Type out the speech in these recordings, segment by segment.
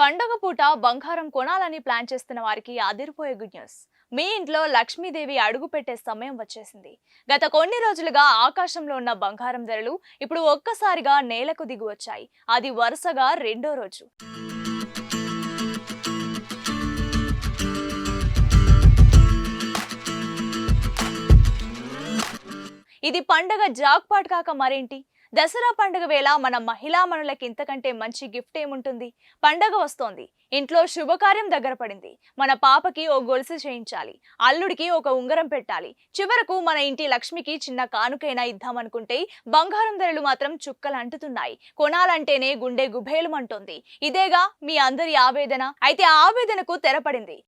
పండగ పూట బంగారం కొనాలని ప్లాన్ చేస్తున్న వారికి అదిరిపోయే గుడ్ న్యూస్. మీ ఇంట్లో లక్ష్మీదేవి అడుగుపెట్టే సమయం వచ్చేసింది. గత కొన్ని రోజులుగా ఆకాశంలో ఉన్న బంగారం ధరలు ఇప్పుడు ఒక్కసారిగా నేలకు దిగి వచ్చాయి. అది వరుసగా రెండో రోజు. ఇది పండగ జాక్పాట్ కాక మరేంటి? దసరా పండుగ వేళ మన మహిళా మనులకి ఇంతకంటే మంచి గిఫ్ట్ ఏముంటుంది? పండగ వస్తోంది. ఇంట్లో శుభకార్యం దగ్గర పడింది. మన పాపకి ఓ గొలుసు చేయించాలి. అల్లుడికి ఒక ఉంగరం పెట్టాలి. చివరకు మన ఇంటి లక్ష్మికి చిన్న కానుకైనా ఇద్దామనుకుంటే బంగారం ధరలు మాత్రం చుక్కలు అంటుతున్నాయి కొనాలంటేనే గుండె గుబేలుమంటోంది. ఇదేగా మీ అందరి ఆవేదన. అయితే ఆవేదనకు తెరపడింది.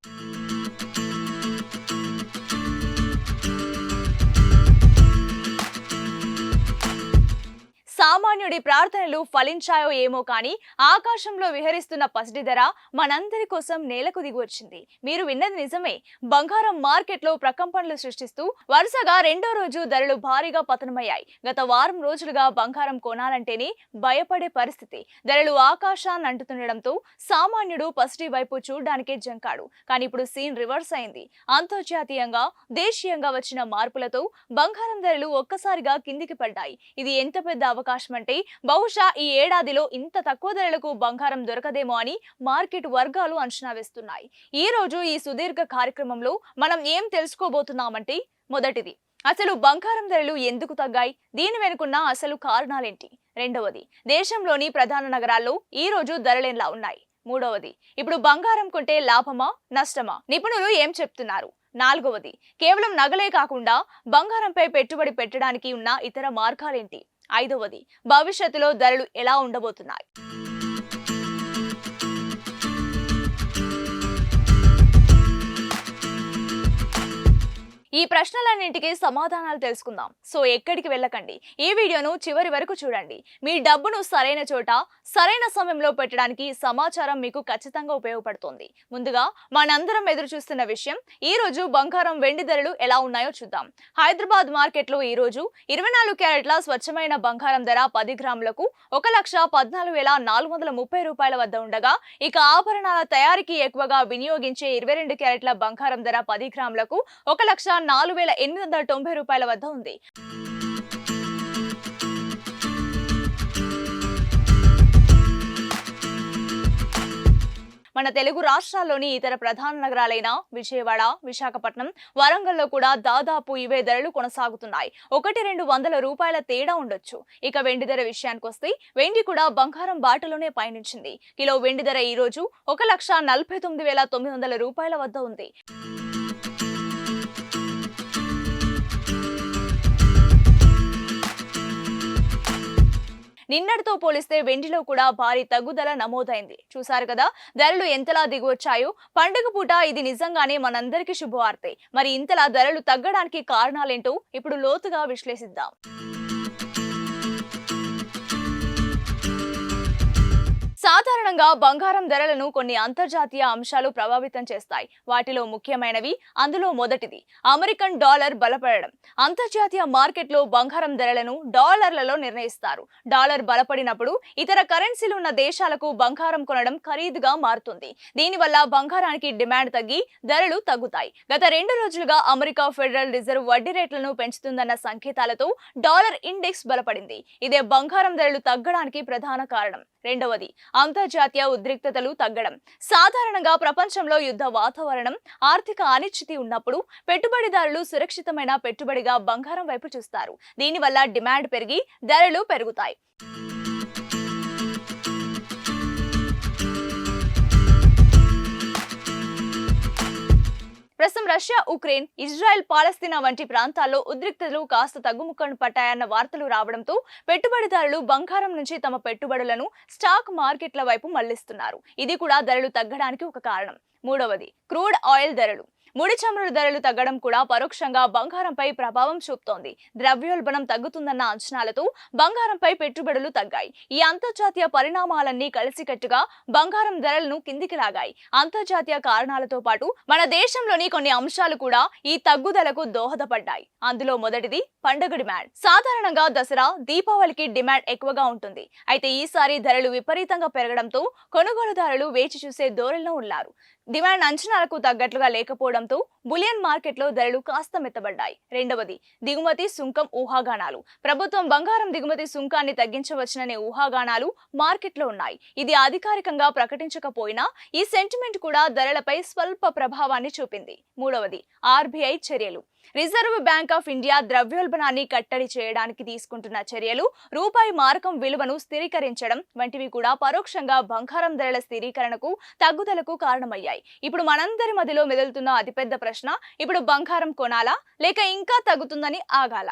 సామాన్యుడి ప్రార్థనలు ఫలించాయో ఏమో కానీ ఆకాశంలో విహరిస్తున్న పసిడి ధర మనందరి కోసం నేలకు దిగి వచ్చింది. మీరు విన్నది నిజమే. బంగారం మార్కెట్లో ప్రకంపనలు సృష్టిస్తూ వరుసగా రెండో రోజు ధరలు భారీగా పతనమయ్యాయి. గత వారం రోజులుగా బంగారం కొనాలంటేనే భయపడే పరిస్థితి. ధరలు ఆకాశాన్ని అంటుతుండడంతో సామాన్యుడు పసిడి వైపు చూడడానికే జంకాడు. కానీ ఇప్పుడు సీన్ రివర్స్ అయింది. అంతర్జాతీయంగా దేశీయంగా వచ్చిన మార్పులతో బంగారం ధరలు ఒక్కసారిగా కిందికి పడ్డాయి. ఇది ఎంత పెద్ద అవకాశం? అంటే బహుశా ఈ ఏడాదిలో ఇంత తక్కువ ధరలకు బంగారం దొరకదేమో అని మార్కెట్ వర్గాలు అంచనా వేస్తున్నాయి. ఈ రోజు ఈ సుదీర్ఘ కార్యక్రమంలో మనం ఏం తెలుసుకోబోతున్నామంటే మొదటిది. అసలు బంగారం ధరలు ఎందుకు తగ్గాయి? దీని వెనుకున్న అసలు కారణాలేంటి? రెండవది దేశంలోని ప్రధాన నగరాల్లో ఈ రోజు ధరలేలా ఉన్నాయి? మూడవది ఇప్పుడు బంగారం కొంటే లాభమా నష్టమా? నిపుణులు ఏం చెప్తున్నారు? నాలుగవది కేవలం నగలే కాకుండా బంగారంపై పెట్టుబడి పెట్టడానికి ఉన్న ఇతర మార్గాలేంటి? ఐదవది. భవిష్యత్తులో ధరలు ఎలా ఉండబోతున్నాయి? ఈ ప్రశ్నలన్నింటికి సమాధానాలు తెలుసుకుందాం. సో ఎక్కడికి వెళ్ళకండి. ఈ వీడియోను చివరి వరకు చూడండి. మీ డబ్బును సరైన చోట సరైన సమయంలో పెట్టడానికి సమాచారం మీకు ఖచ్చితంగా ఉపయోగపడుతుంది. ముందుగా మనందరం ఎదురు చూస్తున్న విషయం ఈ రోజు బంగారం వెండి ధరలు ఎలా ఉన్నాయో చూద్దాం. హైదరాబాద్ మార్కెట్లో ఈ రోజు ఇరవై నాలుగు క్యారెట్ల స్వచ్ఛమైన బంగారం ధర పది గ్రాములకు ఒక లక్ష పద్నాలుగు వేల నాలుగు వందల ముప్పై రూపాయల వద్ద ఉండగా ఇక ఆభరణాల తయారీకి ఎక్కువగా వినియోగించే ఇరవై రెండు క్యారెట్ల బంగారం ధర పది గ్రాములకు ఒక లక్ష నాలుగు వేల ఎనిమిది వందల తొంభై రూపాయల వద్ద ఉంది. మన తెలుగు రాష్ట్రాల్లోని ఇతర ప్రధాన నగరాలైన విజయవాడ విశాఖపట్నం వరంగల్లో కూడా దాదాపు ఇవే ధరలు కొనసాగుతున్నాయి. ఒకటి రెండు వందల రూపాయల తేడా ఉండొచ్చు. ఇక వెండి ధర విషయానికి వస్తే వెండి కూడా బంగారం బాటలోనే పయనించింది. కిలో వెండి ధర ఈ రోజు ఒక లక్ష నలభై తొమ్మిది వేల తొమ్మిది వందల రూపాయల వద్ద ఉంది. నిన్నటితో పోలిస్తే వెండిలో కూడా భారీ తగ్గుదల నమోదైంది. చూసారు కదా ధరలు ఎంతలా దిగువచ్చాయో పండుగ పూట ఇది నిజంగానే మనందరికీ శుభవార్తే. మరి ఇంతలా ధరలు తగ్గడానికి కారణాలేంటో ఇప్పుడు లోతుగా విశ్లేషిద్దాం. సాధారణంగా బంగారం ధరలను కొన్ని అంతర్జాతీయ అంశాలు ప్రభావితం చేస్తాయి. వాటిలో ముఖ్యమైనవి అందులో మొదటిది అమెరికన్ డాలర్ బలపడడం. అంతర్జాతీయ మార్కెట్లో బంగారం ధరలను డాలర్లలో నిర్ణయిస్తారు. డాలర్ బలపడినప్పుడు ఇతర కరెన్సీలు ఉన్న దేశాలకు బంగారం కొనడం ఖరీదుగా మారుతుంది. దీనివల్ల బంగారానికి డిమాండ్ తగ్గి ధరలు తగ్గుతాయి. గత రెండు రోజులుగా అమెరికా ఫెడరల్ రిజర్వ్ వడ్డీ రేట్లను పెంచుతుందన్న సంకేతాలతో డాలర్ ఇండెక్స్ బలపడింది. ఇదే బంగారం ధరలు తగ్గడానికి ప్రధాన కారణం. రెండవది అంతర్జాతీయ ఉద్రిక్తతలు తగ్గడం. సాధారణంగా ప్రపంచంలో యుద్ధ వాతావరణం ఆర్థిక అనిశ్చితి ఉన్నప్పుడు పెట్టుబడిదారులు సురక్షితమైన పెట్టుబడిగా బంగారం వైపు చూస్తారు. దీనివల్ల డిమాండ్ పెరిగి ధరలు పెరుగుతాయి. రష్యా ఉక్రెయిన్ ఇజ్రాయెల్ పాలస్తీనా వంటి ప్రాంతాల్లో ఉద్రిక్తతలు కాస్త తగ్గుముఖం పట్టాయన్న వార్తలు రావడంతో పెట్టుబడిదారులు బంగారం నుంచి తమ పెట్టుబడులను స్టాక్ మార్కెట్ల వైపు మళ్ళిస్తున్నారు. ఇది కూడా ధరలు తగ్గడానికి ఒక కారణం. మూడవది క్రూడ్ ఆయిల్ ధరలు. ముడి చమురు ధరలు తగ్గడం కూడా పరోక్షంగా బంగారంపై ప్రభావం చూపుతోంది. ద్రవ్యోల్బణం తగ్గుతుందన్న అంచనాలతో బంగారంపై పెట్టుబడులు తగ్గాయి. ఈ అంతర్జాతీయ పరిణామాలన్నీ కలిసికట్టుగా బంగారం ధరలను కిందికి లాగాయి. అంతర్జాతీయ కారణాలతో పాటు మన దేశంలోని కొన్ని అంశాలు కూడా ఈ తగ్గుదలకు దోహదపడ్డాయి. అందులో మొదటిది పండుగ డిమాండ్. సాధారణంగా దసరా దీపావళికి డిమాండ్ ఎక్కువగా ఉంటుంది. అయితే ఈసారి ధరలు విపరీతంగా పెరగడంతో కొనుగోలుదారులు వేచి చూసే ధోరణిలో ఉన్నారు. డిమాండ్ అంచనాలకు తగ్గట్లుగా లేకపోవడం పెరగడంతో బులియన్ మార్కెట్లో ధరలు కాస్త మెత్తబడ్డాయి రెండవది దిగుమతి సుంకం ఊహాగానాలు. ప్రభుత్వం బంగారం దిగుమతి సుంకాన్ని తగ్గించవచ్చుననే ఊహాగానాలు మార్కెట్లో ఉన్నాయి. ఇది అధికారికంగా ప్రకటించకపోయినా ఈ సెంటిమెంట్ కూడా ధరలపై స్వల్ప ప్రభావాన్ని చూపింది. మూడవది ఆర్బీఐ చర్యలు. రిజర్వ్ బ్యాంక్ ఆఫ్ ఇండియా ద్రవ్యోల్బణాన్ని కట్టడి చేయడానికి తీసుకుంటున్న చర్యలు రూపాయి మారకం విలువను స్థిరీకరించడం వంటివి కూడా పరోక్షంగా బంగారం ధరల స్థిరీకరణకు తగ్గుదలకు కారణమయ్యాయి. ఇప్పుడు మనందరి మధ్యలో మెదులుతున్న అతిపెద్ద ప్రశ్న ఇప్పుడు బంగారం కొనాలా లేక ఇంకా తగ్గుతుందని ఆగాల?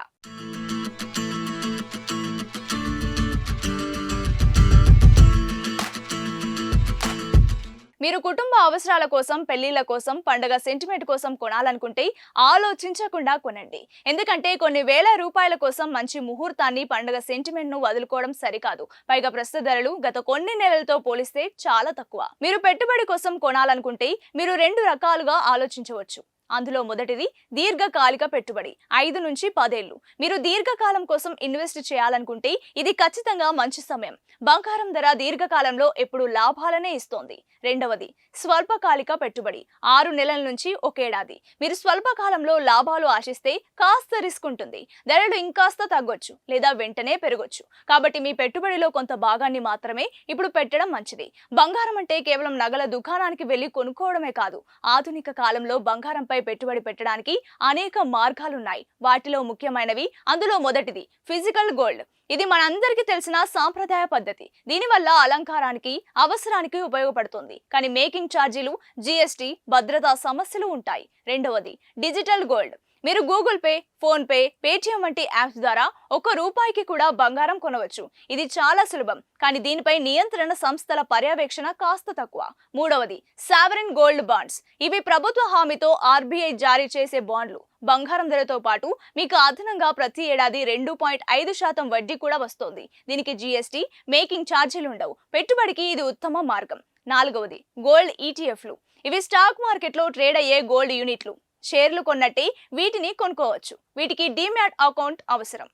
మీరు కుటుంబ అవసరాల కోసం పెళ్ళిళ్ళ కోసం పండగ సెంటిమెంట్ కోసం కొనాలనుకుంటే ఆలోచించకుండా కొనండి. ఎందుకంటే కొన్ని వేల రూపాయల కోసం మంచి ముహూర్తాన్ని పండగ సెంటిమెంట్ను వదులుకోవడం సరికాదు. పైగా ప్రస్తుత ధరలు గత కొన్ని నెలలతో పోలిస్తే చాలా తక్కువ. మీరు పెట్టుబడి కోసం కొనాలనుకుంటే మీరు రెండు రకాలుగా ఆలోచించవచ్చు. అందులో మొదటిది దీర్ఘకాలిక పెట్టుబడి ఐదు నుంచి పదేళ్ళు మీరు దీర్ఘకాలం కోసం ఇన్వెస్ట్ చేయాలనుకుంటే ఇది ఖచ్చితంగా మంచి సమయం. బంగారం ధర దీర్ఘకాలంలో ఎప్పుడు లాభాలనే ఇస్తోంది. రెండవది స్వల్పకాలిక పెట్టుబడి ఆరు నెలల నుంచి ఒకేడాది మీరు స్వల్పకాలంలో లాభాలు ఆశిస్తే కాస్త రిస్క్ ఉంటుంది. ధరలు ఇంకాస్త తగ్గొచ్చు లేదా వెంటనే పెరగొచ్చు. కాబట్టి మీ పెట్టుబడిలో కొంత భాగాన్ని మాత్రమే ఇప్పుడు పెట్టడం మంచిది. బంగారం అంటే కేవలం నగల దుకాణానికి వెళ్ళి కొనుక్కోవడమే కాదు. ఆధునిక కాలంలో బంగారంపై పెట్టుబడి పెట్టడానికి అనేక మార్గాలున్నాయి. వాటిలో ముఖ్యమైనవి అందులో మొదటిది ఫిజికల్ గోల్డ్. ఇది మనందరికీ తెలిసిన సాంప్రదాయ పద్ధతి. దీనివల్ల అలంకారానికి అవసరానికి ఉపయోగపడుతుంది. కానీ మేకింగ్ ఛార్జీలు జిఎస్టి భద్రతా సమస్యలు ఉంటాయి. రెండవది డిజిటల్ గోల్డ్. మీరు Google Pay PhonePe Paytm వంటి యాప్స్ ద్వారా ఒక రూపాయికి కూడా బంగారం కొనవచ్చు. ఇది చాలా సులభం. కానీ దీనిపై నియంత్రణ సంస్థల పర్యవేక్షణ కాస్త తక్కువ. మూడవది సావరిన్ గోల్డ్ బాండ్స్. ఇవి ప్రభుత్వ హామీతో ఆర్బీఐ జారీ చేసే బాండ్లు. బంగారం ధరతో పాటు మీకు అదనంగా ప్రతి ఏడాది రెండు పాయింట్ ఐదు శాతం వడ్డీ కూడా వస్తోంది. దీనికి జీఎస్టీ మేకింగ్ ఛార్జీలు ఉండవు. పెట్టుబడికి ఇది ఉత్తమ మార్గం. నాలుగవది గోల్డ్ ఈటీఎఫ్లు. ఇవి స్టాక్ మార్కెట్లో ట్రేడ్ అయ్యే గోల్డ్ యూనిట్లు. షేర్లు కొన్నట్టే వీటిని కొనుక్కోవచ్చు. వీటికి డీమ్యాట్ అకౌంట్ అవసరం.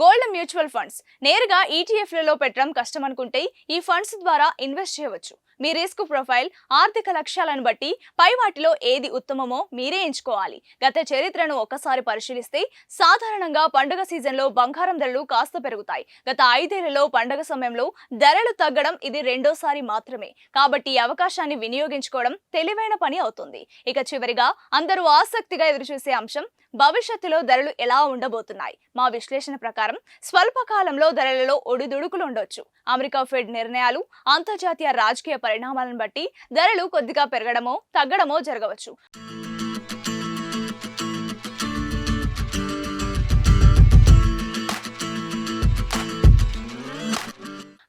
Gold mutual funds. నేరుగా ఈటీఎఫ్లలో పెట్టడం కష్టం అనుకుంటే ఈ ఫండ్స్ ద్వారా ఇన్వెస్ట్ చేయవచ్చు. మీ రిస్క్ ప్రొఫైల్ ఆర్థిక లక్ష్యాలను బట్టి పై వాటిలో ఏది ఉత్తమమో మీరే ఎంచుకోవాలి. గత చరిత్రను ఒక్కసారి పరిశీలిస్తే సాధారణంగా పండుగ సీజన్లో బంగారం ధరలు కాస్త పెరుగుతాయి. గత ఐదేళ్ళలో పండుగ సమయంలో ధరలు తగ్గడం ఇది రెండోసారి మాత్రమే. కాబట్టి ఈ అవకాశాన్ని వినియోగించుకోవడం తెలివైన పని అవుతుంది. ఇక చివరిగా అందరూ ఆసక్తిగా ఎదురుచూసే అంశం భవిష్యత్తులో ధరలు ఎలా ఉండబోతున్నాయి? మా విశ్లేషణ ప్రకారం స్వల్పకాలంలో ధరలలో ఒడిదుడుకులు ఉండొచ్చు. అమెరికా ఫెడ్ నిర్ణయాలు అంతర్జాతీయ రాజకీయ పరిణామాలను బట్టి ధరలు కొద్దిగా పెరగడమో తగ్గడమో జరగవచ్చు.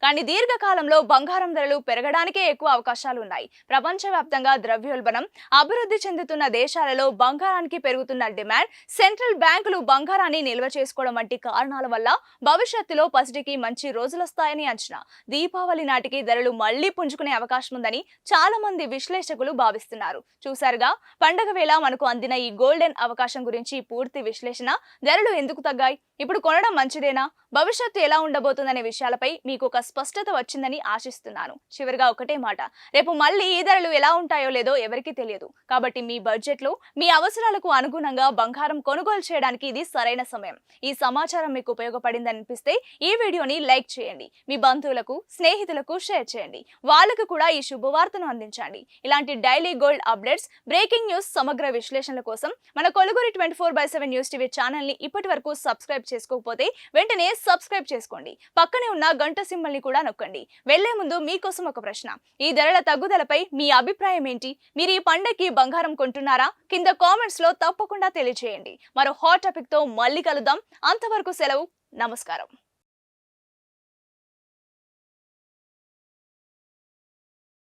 కానీ దీర్ఘకాలంలో బంగారం ధరలు పెరగడానికే ఎక్కువ అవకాశాలు ఉన్నాయి ప్రపంచవ్యాప్తంగా ద్రవ్యోల్బణం అభివృద్ధి చెందుతున్న దేశాలలో బంగారానికి పెరుగుతున్న డిమాండ్ సెంట్రల్ బ్యాంకులు బంగారాన్ని నిల్వ చేసుకోవడం వంటి కారణాల వల్ల భవిష్యత్తులో పసిటికి మంచి రోజులొస్తాయని అంచనా. దీపావళి నాటికి ధరలు మళ్ళీ పుంజుకునే అవకాశం ఉందని చాలా మంది విశ్లేషకులు భావిస్తున్నారు. చూసారుగా పండగ వేళ మనకు అందిన ఈ గోల్డెన్ అవకాశం గురించి పూర్తి విశ్లేషణ ధరలు ఎందుకు తగ్గాయి? ఇప్పుడు కొనడం మంచిదేనా? భవిష్యత్తు ఎలా ఉండబోతుందనే విషయాలపై మీకు ఒక స్పష్టత వచ్చిందని ఆశిస్తున్నాను. చివరిగా ఒకటే మాట. రేపు మళ్ళీ ఈ ధరలు ఎలా ఉంటాయో లేదో ఎవరికీ తెలియదు. కాబట్టి మీ బడ్జెట్లో మీ అవసరాలకు అనుగుణంగా బంగారం కొనుగోలు చేయడానికి ఇది సరైన సమయం. ఈ సమాచారం మీకు ఉపయోగపడిందని అనిపిస్తే ఈ వీడియోని లైక్ చేయండి. మీ బంధువులకు స్నేహితులకు షేర్ చేయండి. వాళ్ళకు కూడా ఈ శుభవార్తను అందించండి. ఇలాంటి daily gold updates breaking news సమగ్ర విశ్లేషణల కోసం మన కొలుగురి twenty four by seven news TV ఛానల్ని ఇప్పటి వరకు సబ్స్క్రైబ్ చేసుకోకపోతే వెంటనే సబ్స్క్రైబ్ చేసుకోండి. పక్కనే ఉన్న గంట సింబల్ని కూడా నొక్కండి. వెళ్ళే ముందు మీకోసం ఒక ప్రశ్న. ఈ ధరల తగ్గుదలపై మీ అభిప్రాయం ఏంటి? మీరు ఈ పండగకి బంగారం కొంటున్నారా? కింద కామెంట్స్లో తప్పకుండా తెలియజేయండి మరో హాట్ టాపిక్తో మళ్ళీ కలుద్దాం. అంతవరకు సెలవు. నమస్కారం.